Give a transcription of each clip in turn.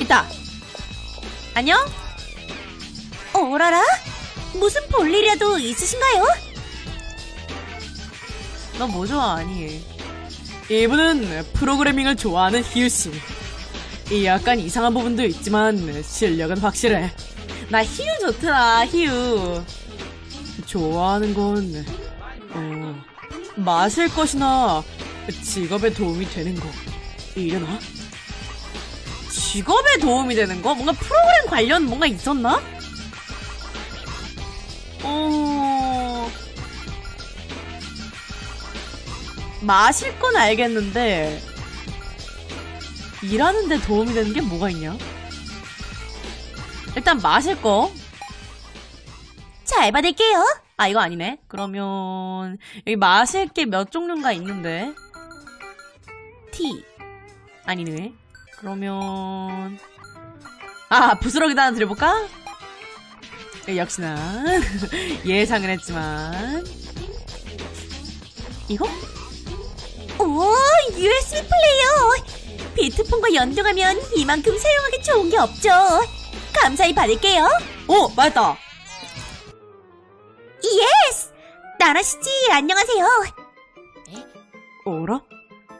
있다. 안녕? 어라라? 무슨 볼일이라도 있으신가요? 너뭐 좋아하니? 이분은 프로그래밍을 좋아하는 희유씨. 이 약간 이상한 부분도 있지만 실력은 확실해. 나 희유 좋더라, 희유. 좋아하는 건, 어, 마실 것이나 직업에 도움이 되는 거. 이려나? 직업에 도움이 되는 거? 뭔가 프로그램 관련 뭔가 있었나? 어, 마실 건 알겠는데, 일하는데 도움이 되는 게 뭐가 있냐? 일단 마실 거. 잘 받을게요. 아, 이거 아니네. 그러면, 여기 마실 게 몇 종류인가 있는데. 티. 아니네. 그러면, 아, 부스러기도 하나 드려볼까? 예, 역시나. 예상은 했지만. 이거? 오, USB 플레이어. 비트폰과 연동하면 이만큼 사용하기 좋은 게 없죠. 감사히 받을게요. 오! 맞았다! 예스! 나라씨지, 안녕하세요. 어라?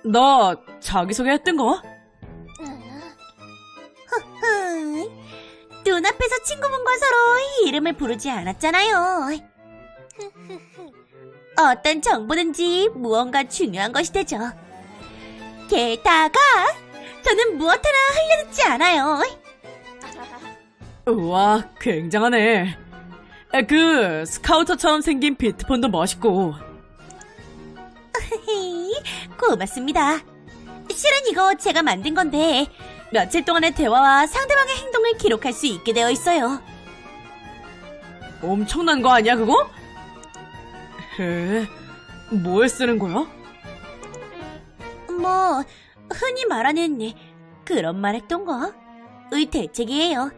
나 자기소개 했던 거? 흠, 눈앞에서 친구분과 서로 이름을 부르지 않았잖아요. 어떤 정보든지 무언가 중요한 것이 되죠. 게다가 저는 무엇 하나 흘려듣지 않아요. 우와, 굉장하네. 에, 그, 스카우터처럼 생긴 비트폰도 멋있고. 고맙습니다. 실은 이거 제가 만든 건데 며칠 동안의 대화와 상대방의 행동을 기록할 수 있게 되어 있어요. 엄청난 거 아니야, 그거? へ뭐에 쓰는 거야? 뭐 흔히 말하는 그런 말 했던 거? 의 대책이에요.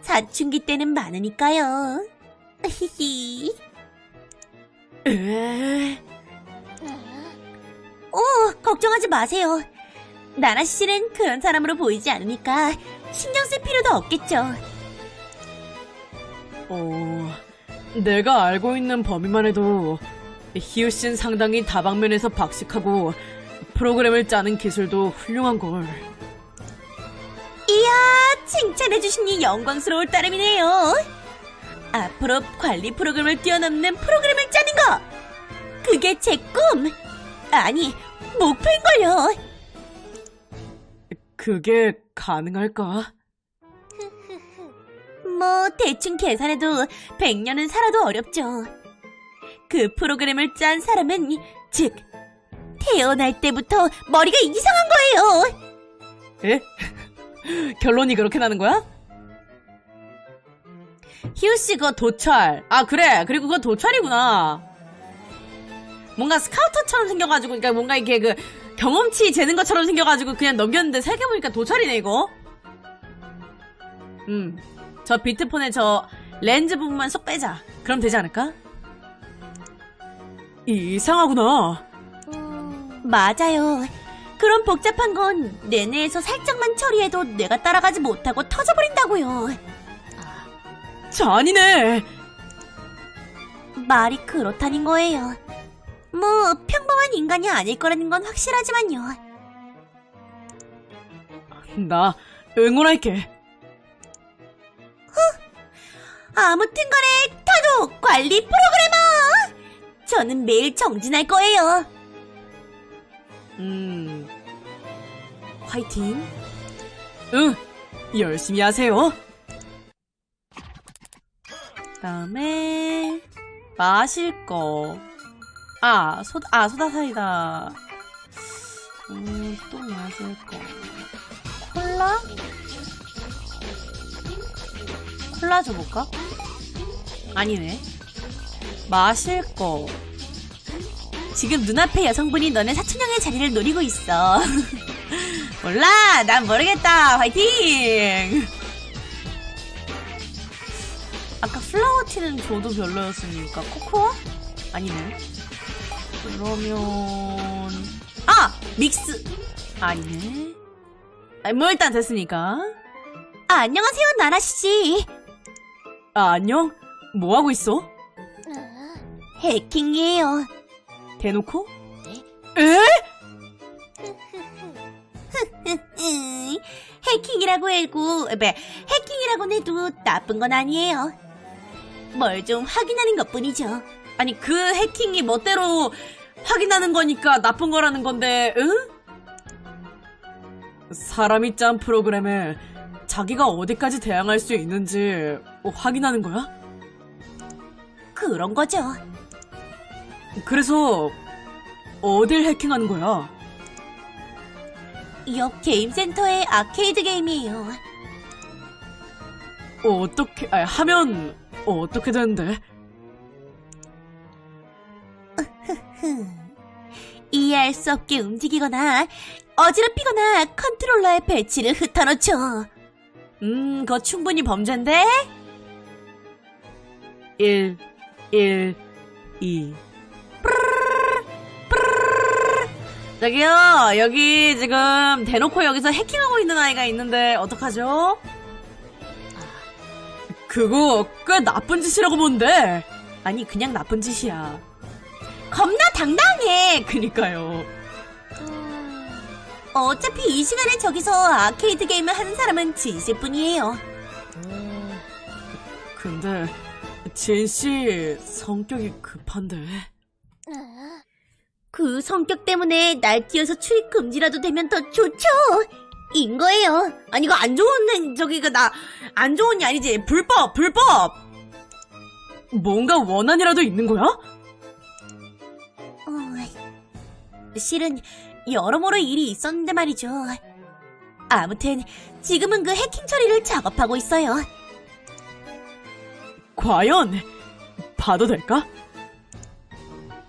사춘기 때는 많으니까요. 히히. 에 오, 걱정하지 마세요. 나나 씨는 그런 사람으로 보이지 않으니까 신경 쓸 필요도 없겠죠. 어, 내가 알고 있는 범위만 해도 희우 씨는 상당히 다방면에서 박식하고 프로그램을 짜는 기술도 훌륭한 걸. 이야, 칭찬해주시니 영광스러울 따름이네요. 앞으로 관리 프로그램을 뛰어넘는 프로그램을 짜는 거! 그게 제 꿈! 아니, 목표인걸요! 그게 가능할까? 뭐, 대충 계산해도 100년은 살아도 어렵죠. 그 프로그램을 짠 사람은, 즉, 태어날 때부터 머리가 이상한 거예요! 에? 결론이 그렇게 나는 거야? 희우 씨 그거 도찰. 아 그래. 그리고 그거 도찰이구나. 뭔가 스카우터처럼 생겨가지고, 그러니까 뭔가 이렇게 그 경험치 재는 것처럼 생겨가지고 그냥 넘겼는데 생각해보니까 도찰이네 이거. 음, 저 비트폰에 저 렌즈 부분만 쏙 빼자. 그럼 되지 않을까? 이상하구나. 맞아요. 그런 복잡한 건 내내에서 살짝만 처리해도 뇌가 따라가지 못하고 터져버린다고요. 잔이네. 말이 그렇다는 거예요. 뭐 평범한 인간이 아닐 거라는 건 확실하지만요. 나 응원할게. 아무튼 간에 타도 관리 프로그래머. 저는 매일 정진할 거예요. 음, 화이팅. 응, 열심히 하세요. 다음에 마실 거. 아, 소, 아, 소다 사이다. 음, 또 마실 거. 콜라? 콜라 줘볼까? 아니네. 마실 거. 지금 눈앞에 여성분이 너네 사촌형의 자리를 노리고 있어. 몰라! 난 모르겠다! 화이팅! 아까 플라워티는 줘도 별로였으니까 코코아? 아니네. 그러면 아! 믹스! 아니네. 아니, 뭐 일단 됐으니까. 아, 안녕하세요, 나나씨. 아, 안녕? 뭐 하고 있어? 해킹이에요. 대놓고? 에? 음, 해킹이라고 해도, 네, 해킹이라고 해도 나쁜 건 아니에요. 뭘 좀 확인하는 것 뿐이죠. 아니, 그 해킹이 멋대로 확인하는 거니까 나쁜 거라는 건데, 응? 사람이 짠 프로그램에 자기가 어디까지 대항할 수 있는지 어, 확인하는 거야? 그런 거죠. 그래서 어딜 해킹하는 거야? 옆 게임센터의 아케이드 게임이에요. 어떻게, 아, 하면 어떻게 되는데? 흠. 이해할 수 없게 움직이거나 어지럽히거나 컨트롤러의 배치를 흩어놓죠. 음, 그거 충분히 범죄인데? 1, 1, 2. 저기요, 여기 지금 대놓고 여기서 해킹하고 있는 아이가 있는데, 어떡하죠? 그거 꽤 나쁜 짓이라고 본데? 아니, 그냥 나쁜 짓이야. 겁나 당당해. 그니까요. 어차피 이 시간에 저기서 아케이드 게임을 하는 사람은 진실 뿐이에요. 근데, 진씨 성격이 급한데. 그 성격 때문에 날 뛰어서 출입 금지라도 되면 더 좋죠. 인 거예요. 아니 이거 안 좋은 행- 저기 그나안 좋은 게 아니지 불법 불법 뭔가 원한이라도 있는 거야? 실은 여러모로 일이 있었는데 말이죠. 아무튼 지금은 그 해킹 처리를 작업하고 있어요. 과연 봐도 될까?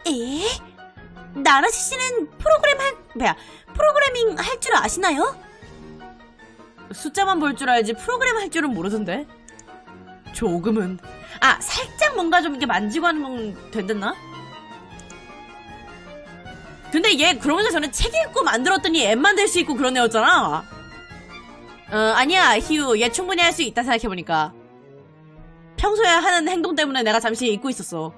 에? 나라시 씨는 프로그램 할 뭐야 프로그래밍 할 줄 아시나요? 숫자만 볼 줄 알지 프로그램 할 줄은 모르던데 조금은 아 살짝 뭔가 좀 이렇게 만지고 하는 건 된댔나? 근데 얘 그러면서 전에 책 읽고 만들었더니 앱 만들 수 있고 그런 애였잖아 어 아니야 희우 얘 충분히 할 수 있다 생각해보니까 평소에 하는 행동 때문에 내가 잠시 잊고 있었어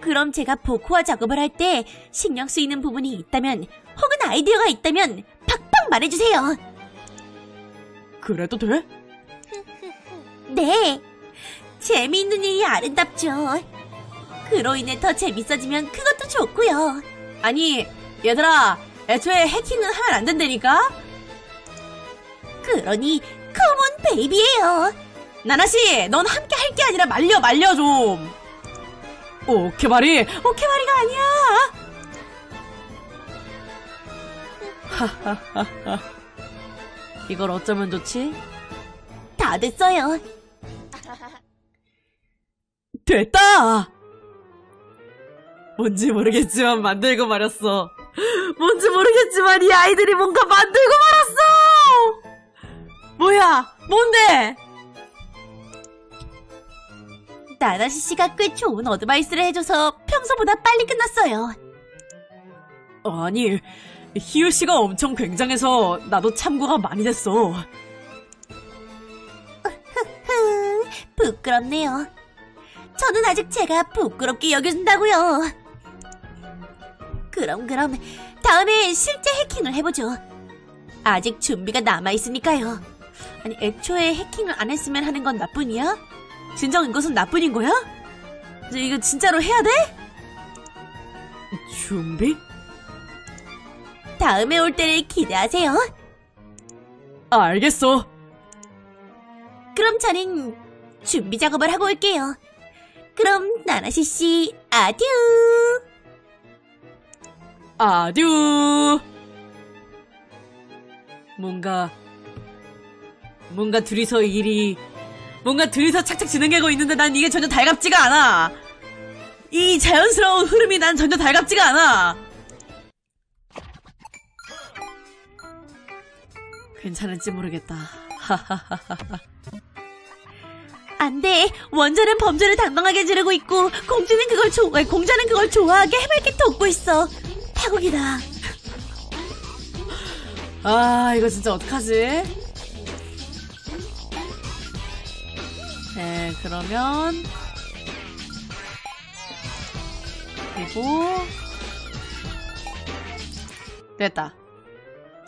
그럼 제가 보코화 작업을 할 때 신경 쓰이는 부분이 있다면 혹은 아이디어가 있다면 팍팍 말해주세요. 그래도 돼? 네. 재미있는 일이 아름답죠. 그로 인해 더 재밌어지면 그것도 좋고요. 아니 얘들아 애초에 해킹은 하면 안 된다니까 그러니 컴온 베이비예요. 나나씨 넌 함께 할 게 아니라 말려 말려 좀 오케바리 오케바리가 아니야 하하하하 이걸 어쩌면 좋지? 다 됐어요. 됐다! 뭔지 모르겠지만 만들고 말았어. 뭔지 모르겠지만 이 아이들이 뭔가 만들고 말았어! 뭐야? 뭔데? 나나시 씨가 꽤 좋은 어드바이스를 해줘서 평소보다 빨리 끝났어요. 아니, 희유 씨가 엄청 굉장해서 나도 참고가 많이 됐어. 흥, 부끄럽네요. 저는 아직 제가 부끄럽게 여겨준다고요. 그럼 그럼 다음에 실제 해킹을 해보죠. 아직 준비가 남아있으니까요. 아니, 애초에 해킹을 안 했으면 하는 건 나뿐이야? 진정 이것은 나뿐인 거야? 이거 진짜로 해야 돼? 준비? 다음에 올 때를 기대하세요. 알겠어. 그럼 저는 준비 작업을 하고 올게요. 그럼 나나시 씨 아듀. 아듀. 뭔가 뭔가 둘이서 일이 뭔가 둘이서 착착 진행하고 있는데 난 이게 전혀 달갑지가 않아. 이 자연스러운 흐름이 난 전혀 달갑지가 않아. 괜찮을지 모르겠다. 안 돼. 원자는 범죄를 당당하게 지르고 있고 공주는 그걸 좋아해. 공자는 그걸 좋아하게 해맑게 돕고 있어. 파국이다. 아, 이거 진짜 어떡하지? 네, 그러면. 그리고. 됐다.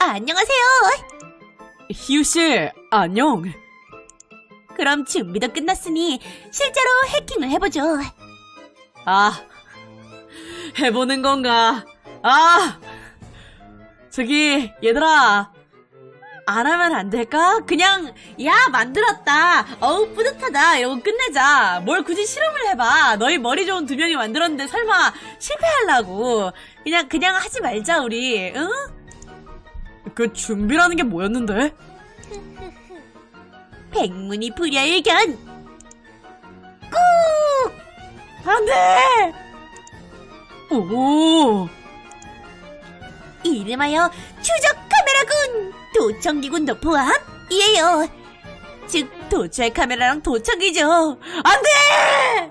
아, 안녕하세요. 희우씨, 안녕. 그럼 준비도 끝났으니 실제로 해킹을 해보죠. 아, 해보는 건가? 아! 저기, 얘들아. 안 하면 안 될까? 그냥, 야, 만들었다. 어우, 뿌듯하다. 이러고 끝내자. 뭘 굳이 실험을 해봐. 너희 머리 좋은 두 명이 만들었는데 설마 실패하려고. 그냥, 그냥 하지 말자, 우리. 응? 그 준비라는 게 뭐였는데? 백문이 불여일견. 안 돼! 오! 이름하여 추적 카메라군. 도청기군 도 포함이에요. 즉 도찰 카메라랑 도청기죠. 안 돼!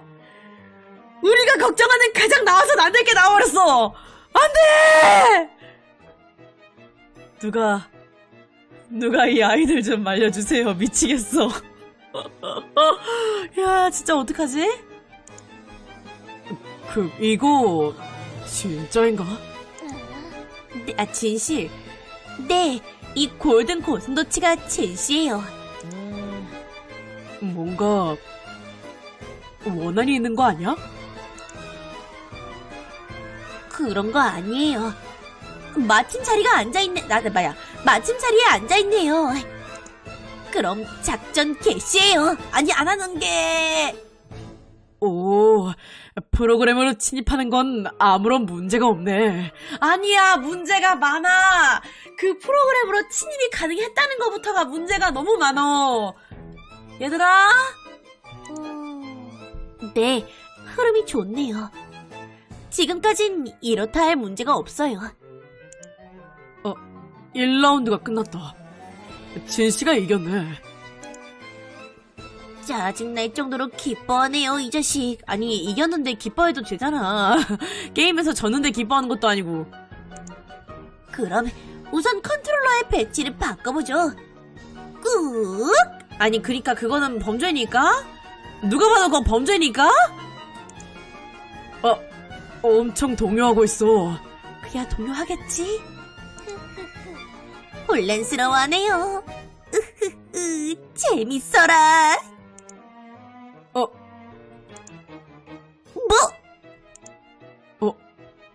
우리가 걱정하는 가장 나와선 안 될 게 나와버렸어! 안 돼! 누가, 누가 이 아이들 좀 말려주세요. 미치겠어. 야, 진짜 어떡하지? 그, 이거, 진짜인가? 네, 아 진씨. 네, 이 골든 고슴도치가 진씨예요. 뭔가, 원한이 있는 거 아니야? 그런 거 아니에요. 마침 자리가 앉아있네, 나, 나, 뭐야. 마침 자리에 앉아있네요. 그럼 작전 개시예요. 아니, 안 하는 게. 오, 프로그램으로 침입하는 건 아무런 문제가 없네. 아니야, 문제가 많아. 그 프로그램으로 침입이 가능했다는 것부터가 문제가 너무 많어. 얘들아? 네, 흐름이 좋네요. 지금까진 이렇다 할 문제가 없어요. 1라운드가 끝났다. 진 씨가 이겼네. 짜증날 정도로 기뻐하네요, 이 자식. 아니, 이겼는데 기뻐해도 되잖아. 게임에서 졌는데 기뻐하는 것도 아니고. 그럼 우선 컨트롤러의 배치를 바꿔보죠. 꾹! 아니, 그니까 그거는 범죄니까? 누가 봐도 그건 범죄니까? 어, 엄청 동요하고 있어. 그야 동요하겠지? 혼란스러워하네요. 으흐흐, 재밌어라.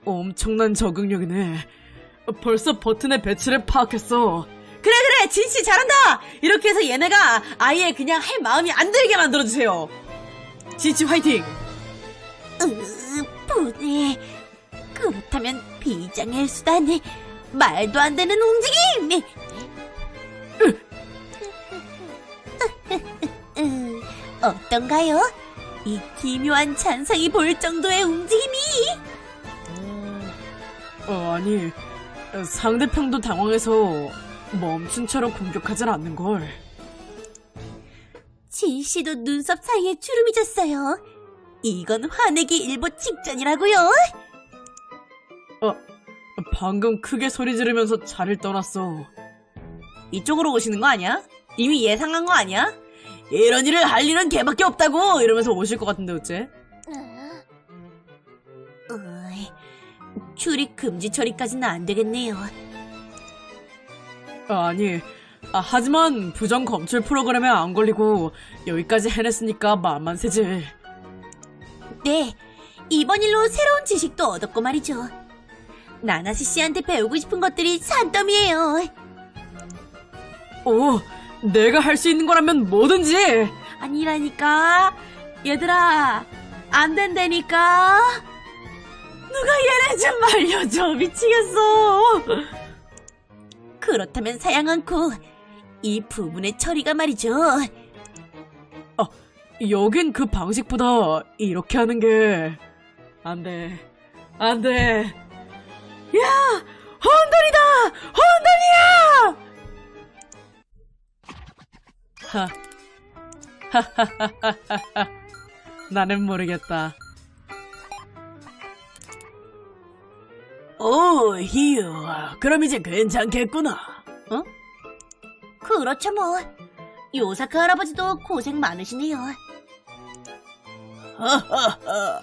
엄청난 적응력이네. 벌써 버튼의 배치를 파악했어. 그래 그래 진씨 잘한다. 이렇게 해서 얘네가 아예 그냥 할 마음이 안 들게 만들어주세요. 진씨 화이팅. 으, 분해. 그렇다면 비장의 수단. 말도 안 되는 움직임. 으, 어떤가요? 이 기묘한 잔상이 볼 정도의 움직임이 어 아니 상대편도 당황해서 멈춘 채로 공격하진 않는 걸. 진 씨도 눈썹 사이에 주름이 졌어요. 이건 화내기 일보 직전이라고요. 방금 크게 소리 지르면서 자리를 떠났어. 이쪽으로 오시는 거 아니야? 이미 예상한 거 아니야? 이런 일을 할 일은 걔밖에 없다고 이러면서 오실 것 같은데 어째? 출입 금지 처리까지는 안 되겠네요. 아, 아니 아, 하지만 부정 검출 프로그램에 안 걸리고 여기까지 해냈으니까 마음만 세지. 네, 이번 일로 새로운 지식도 얻었고 말이죠. 나나시 씨한테 배우고 싶은 것들이 산더미예요. 오, 내가 할 수 있는 거라면 뭐든지. 아니라니까. 얘들아, 안 된다니까. 누가 얘네 좀 말려줘 미치겠어. 그렇다면 사양 않고 이 부분의 처리가 말이죠. 여긴 그 방식보다 이렇게 하는 게 안 돼. 안 돼. 야! 혼돈이다! 혼돈이야! 하. 하하하하하. 나는 모르겠다. 오, 희유. 그럼 이제 괜찮겠구나. 어? 그렇죠 뭐. 요사카 할아버지도 고생 많으시네요. 하하하.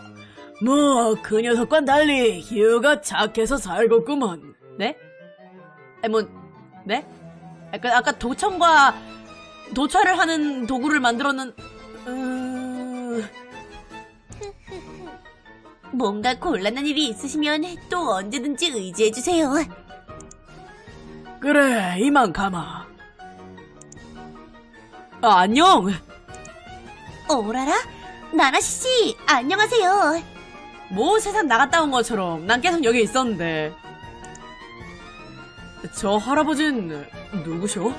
뭐, 그 녀석과 달리 희우가 착해서 살겠구먼. 네? 아니, 뭐, 네? 아까, 아까 도청과 도찰을 하는 도구를 만들었는, 음, 뭔가 곤란한 일이 있으시면 또 언제든지 의지해주세요. 그래, 이만 가마. 아, 안녕! 오라라? 나나씨, 안녕하세요. 뭐 세상 나갔다 온 것처럼 난 계속 여기 있었는데. 저 할아버진 누구셔?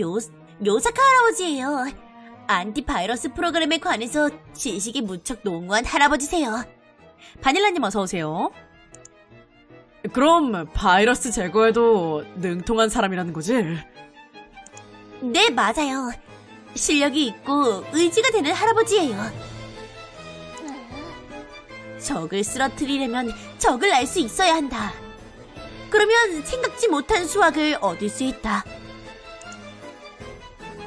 요, 요사카 할아버지예요. 안티바이러스 프로그램에 관해서 지식이 무척 농후한 할아버지세요. 바닐라님 어서 오세요. 그럼 바이러스 제거에도 능통한 사람이라는 거지? 네, 맞아요. 실력이 있고 의지가 되는 할아버지예요. 적을 쓰러뜨리려면 적을 알 수 있어야 한다. 그러면 생각지 못한 수확을 얻을 수 있다.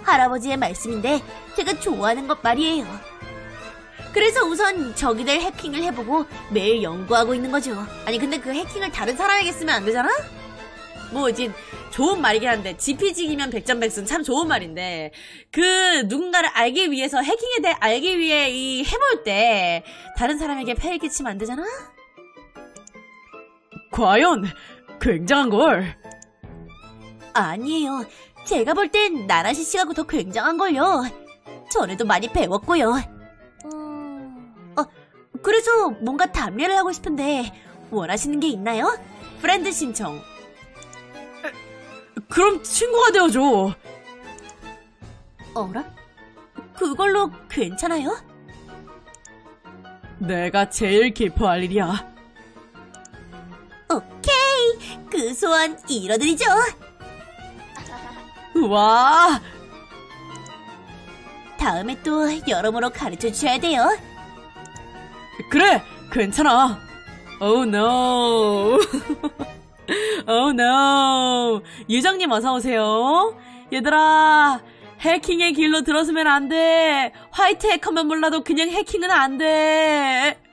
할아버지의 말씀인데 제가 좋아하는 것 말이에요. 그래서 우선 적이들 해킹을 해보고 매일 연구하고 있는 거죠. 아니 근데 그 해킹을 다른 사람에게 쓰면 안 되잖아? 뭐 이제 좋은 말이긴 한데 지피지기면 백전백승 참 좋은 말인데 그 누군가를 알기 위해서 해킹에 대해 알기 위해 이 해볼 때 다른 사람에게 폐를 끼치면 안 되잖아? 과연 굉장한 걸 아니에요. 제가 볼 땐 나나시 씨가 더 굉장한 걸요. 전에도 많이 배웠고요. 어, 그래서 뭔가 담례를 하고 싶은데 원하시는 게 있나요? 프렌드 신청 그럼 친구가 되어줘 어라? 그걸로 괜찮아요? 내가 제일 기뻐할 일이야 오케이! 그 소원 이뤄드리죠! 와 다음에 또 여러모로 가르쳐 주셔야 돼요. 그래, 괜찮아. Oh no. oh no. 유정님 어서 오세요. 얘들아, 해킹의 길로 들어서면 안 돼. 화이트 해커면 몰라도 그냥 해킹은 안 돼.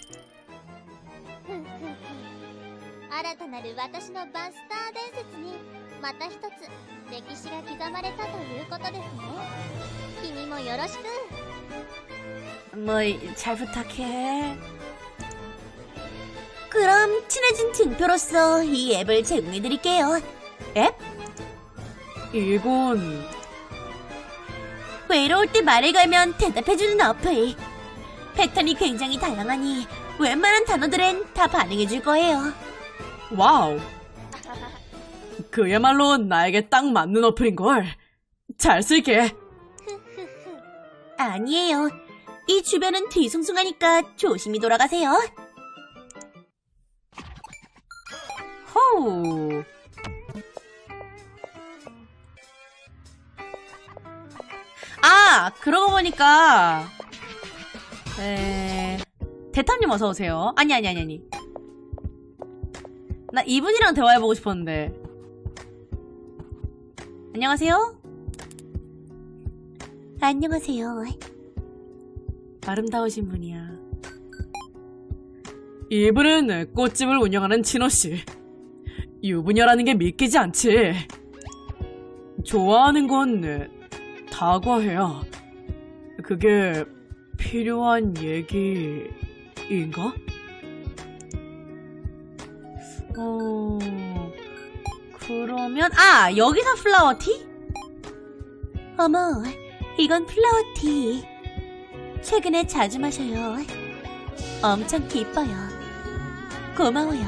新たなる私のバスター伝説にまた一つ歴史が刻まれたということですね 君もよろしく 뭐, 잘 부탁해. 그럼 친해진 등표로서 이 앱을 제공해드릴게요. 앱? 이건, 외로울 때 말을 걸면 대답해주는 어플. 패턴이 굉장히 다양하니 웬만한 단어들엔 다 반응해줄 거예요. 와우. 그야말로 나에게 딱 맞는 어플인걸. 잘 쓸게. 아니에요. 이 주변은 뒤숭숭하니까 조심히 돌아가세요. 호우. 아, 그러고 보니까, 에, 대탐님 어서 오세요. 아니, 아니, 아니, 아니. 나 이분이랑 대화해보고 싶었는데. 안녕하세요? 안녕하세요. 아름다우신 분이야. 이분은 꽃집을 운영하는 진호씨. 유부녀라는 게 믿기지 않지. 좋아하는 건 다과해야. 그게 필요한 얘기인가? 어, 그러면, 아, 여기서 플라워티? 어머, 이건 플라워 티. 최근에 자주 마셔요. 엄청 기뻐요. 고마워요.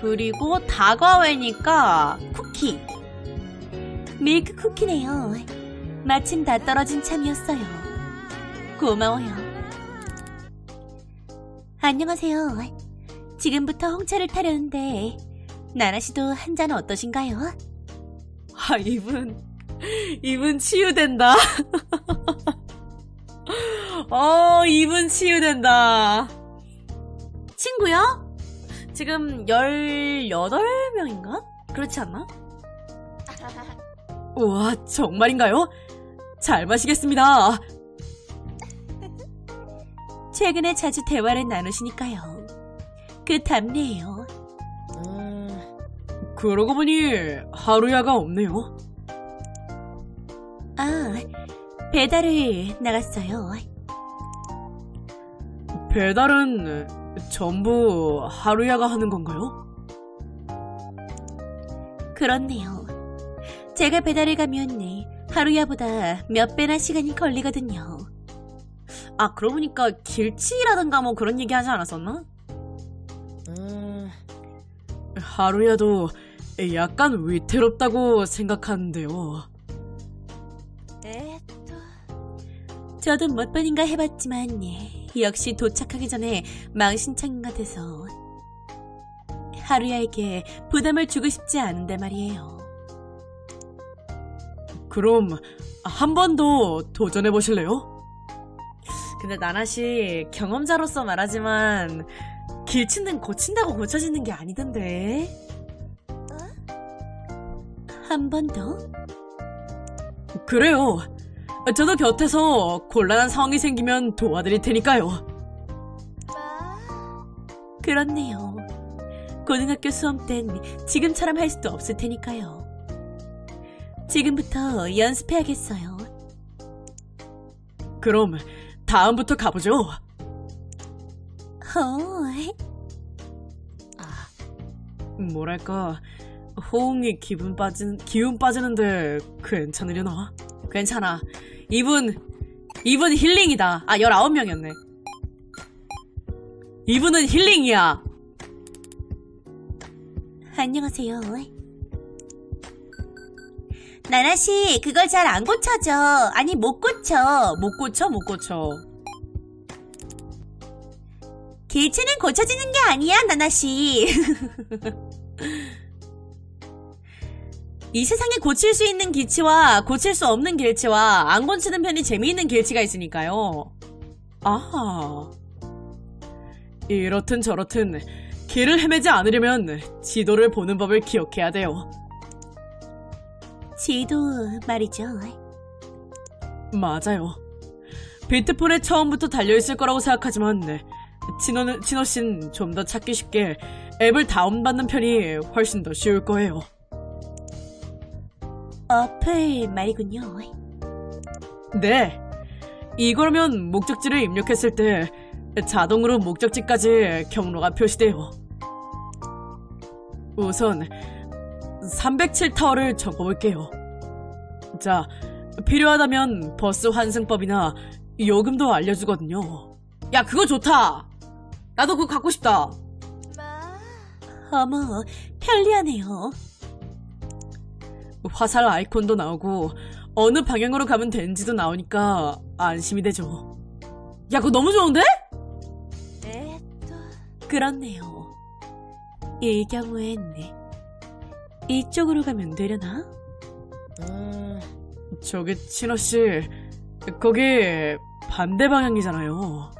그리고 다과회니까 쿠키. 밀크 쿠키네요. 마침 다 떨어진 참이었어요. 고마워요. 안녕하세요. 지금부터 홍차를 타려는데 나나 씨도 한 잔 어떠신가요? 아, 이분, 이분 치유된다. 어, 이분 치유된다. 친구요? 지금 18명인가? 그렇지 않나? 우와, 정말인가요? 잘 마시겠습니다. 최근에 자주 대화를 나누시니까요. 그 답례예요. 그러고 보니 하루야가 없네요. 아, 배달을 나갔어요. 배달은 전부 하루야가 하는 건가요? 그렇네요. 제가 배달을 가면 하루야보다 몇 배나 시간이 걸리거든요. 아, 그러고 보니까 길치라든가 뭐 그런 얘기 하지 않았었나? 하루야도 약간 위태롭다고 생각하는데요. 저도 몇 번인가 해봤지만 역시 도착하기 전에 망신창 같아서 하루야에게 부담을 주고 싶지 않은데 말이에요. 그럼 한 번 더 도전해 보실래요? 근데 나나 씨 경험자로서 말하지만 길치는 고친다고 고쳐지는 게 아니던데. 한번 더? 그래요. 저도 곁에서 곤란한 상황이 생기면 도와드릴 테니까요. 그렇네요. 고등학교 수험 땐 지금처럼 할 수도 없을 테니까요. 지금부터 연습해야겠어요. 그럼 다음부터 가보죠. 어, 뭐랄까 호응이 기분 빠진 기운 빠지는데 괜찮으려나? 괜찮아. 이분 이분 힐링이다. 아 19명이었네. 이분은 힐링이야. 안녕하세요. 나나씨, 그걸 잘 안 고쳐져. 아니, 못 고쳐. 못 고쳐 못 고쳐. 길치는 고쳐지는 게 아니야, 나나씨. 이 세상에 고칠 수 있는 길치와 고칠 수 없는 길치와 안 고치는 편이 재미있는 길치가 있으니까요. 아하. 이렇든 저렇든 길을 헤매지 않으려면 지도를 보는 법을 기억해야 돼요. 지도 말이죠. 맞아요. 비트폰에 처음부터 달려있을 거라고 생각하지만 진호는, 진호 씨는 좀 더 찾기 쉽게 앱을 다운받는 편이 훨씬 더 쉬울 거예요. 어플 말이군요. 네. 이거라면 목적지를 입력했을 때 자동으로 목적지까지 경로가 표시돼요. 우선 307타워를 적어볼게요. 자, 필요하다면 버스 환승법이나 요금도 알려주거든요. 야, 그거 좋다! 나도 그거 갖고 싶다! 어머, 편리하네요. 화살 아이콘도 나오고 어느 방향으로 가면 되는지도 나오니까 안심이 되죠. 야, 그거 너무 좋은데? 그렇네요. 이 경우엔 이쪽으로 가면 되려나? 저기 친호 씨, 거기 반대 방향이잖아요.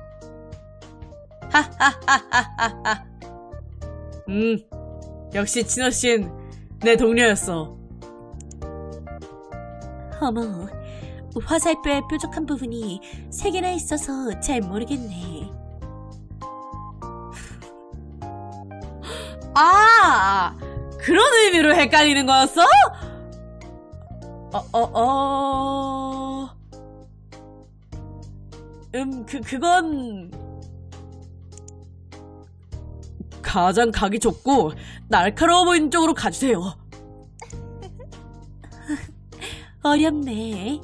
하하하하하하. 음, 역시 친호 씨는 내 동료였어. 어머, 화살표에 뾰족한 부분이 세 개나 있어서 잘 모르겠네. 아, 그런 의미로 헷갈리는 거였어? 어, 어, 어. 음, 그, 그건. 가장 가기 좁고 날카로워 보이는 쪽으로 가주세요. 어렵네.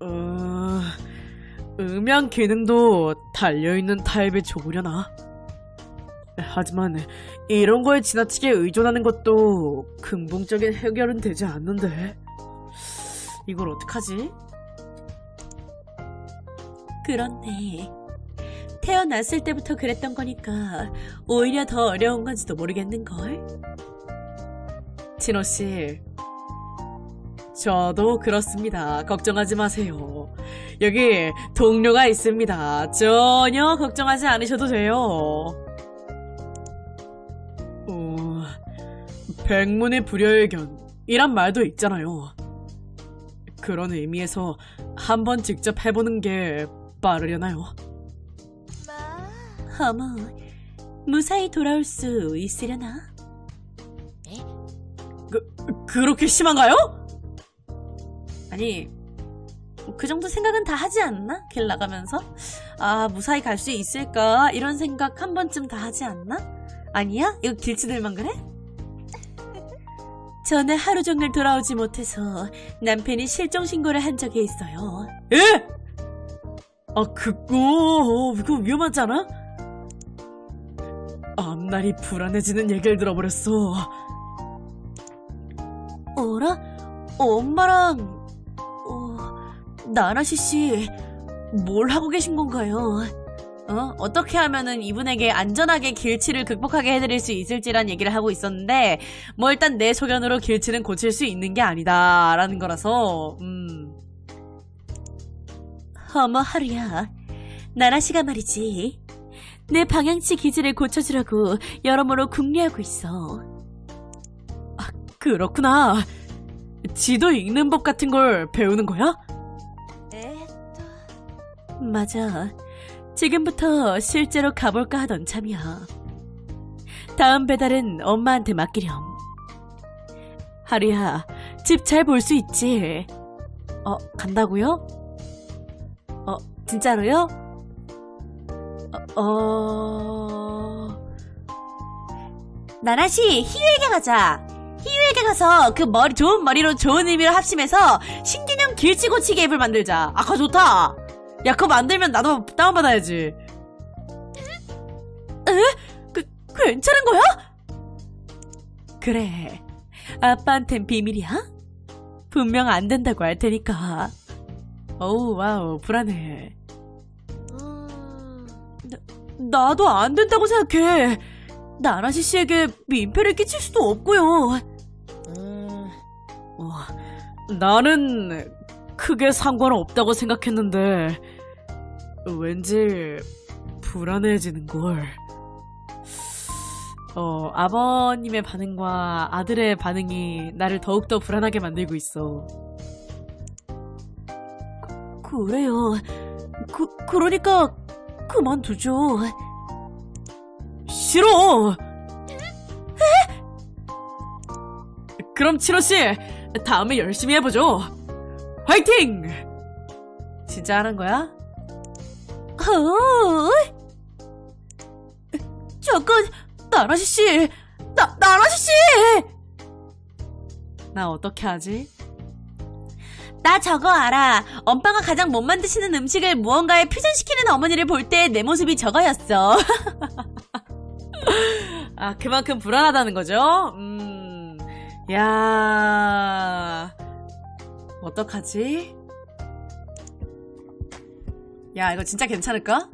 어, 음향 기능도 달려있는 타입에 좋으려나? 하지만 이런 거에 지나치게 의존하는 것도 근본적인 해결은 되지 않는데 이걸 어떡하지? 그렇네. 태어났을 때부터 그랬던 거니까 오히려 더 어려운 건지도 모르겠는걸? 진호 씨 저도 그렇습니다. 걱정하지 마세요. 여기 동료가 있습니다. 전혀 걱정하지 않으셔도 돼요. 어, 백문의 불여일견이란 말도 있잖아요. 그런 의미에서 한번 직접 해보는 게 빠르려나요? 어머, 무사히 돌아올 수 있으려나? 네? 그, 그렇게 심한가요? 아니, 그 정도 생각은 다 하지 않나? 길 나가면서? 아, 무사히 갈 수 있을까? 이런 생각 한 번쯤 다 하지 않나? 아니야? 이거 길치들만 그래? 전에 하루 종일 돌아오지 못해서 남편이 실종 신고를 한 적이 있어요. 예? 아, 그거, 이거 위험하지 않아? 앞날이 불안해지는 얘기를 들어버렸어. 어라? 엄마랑, 어, 나나시 씨, 뭘 하고 계신 건가요? 어? 어떻게 하면은 이분에게 안전하게 길치를 극복하게 해드릴 수 있을지란 얘기를 하고 있었는데, 뭐 일단 내 소견으로 길치는 고칠 수 있는 게 아니다, 라는 거라서, 음. 어머, 하루야. 나나시가 말이지. 내 방향치 기지를 고쳐주라고 여러모로 궁리하고 있어. 그렇구나. 지도 읽는 법 같은 걸 배우는 거야? 맞아. 지금부터 실제로 가볼까 하던 참이야. 다음 배달은 엄마한테 맡기렴. 하루야, 집 잘 볼 수 있지? 어, 간다고요? 어, 진짜로요? 어, 어... 나나씨, 희유에게 가자. 희유에게 가서 그 머리, 좋은 머리로 좋은 의미로 합심해서 신개념 길치 고치기 앱을 만들자. 아, 그거 좋다. 야, 그거 만들면 나도 다운받아야지. 그, 괜찮은 거야? 그래. 아빠한텐 비밀이야? 분명 안 된다고 할 테니까. 어우, 와우, 불안해. 음... 나도 안 된다고 생각해. 나나시 씨에게 민폐를 끼칠 수도 없고요. 어, 나는 크게 상관없다고 생각했는데 왠지 불안해지는 걸. 어, 아버님의 반응과 아들의 반응이 나를 더욱더 불안하게 만들고 있어. 그래요. 그, 그러니까 그만두죠. 싫어! 그럼 치로씨, 다음에 열심히 해보죠. 화이팅! 진짜 하는 거야? 어? 잠깐, 나나시 씨! 나, 나나시 씨! 나 어떻게 하지? 나 저거 알아. 엄마가 가장 못 만드시는 음식을 무언가에 퓨전시키는 어머니를 볼 때 내 모습이 저거였어. 아, 그만큼 불안하다는 거죠? 음, 야, 어떡하지? 야, 이거 진짜 괜찮을까?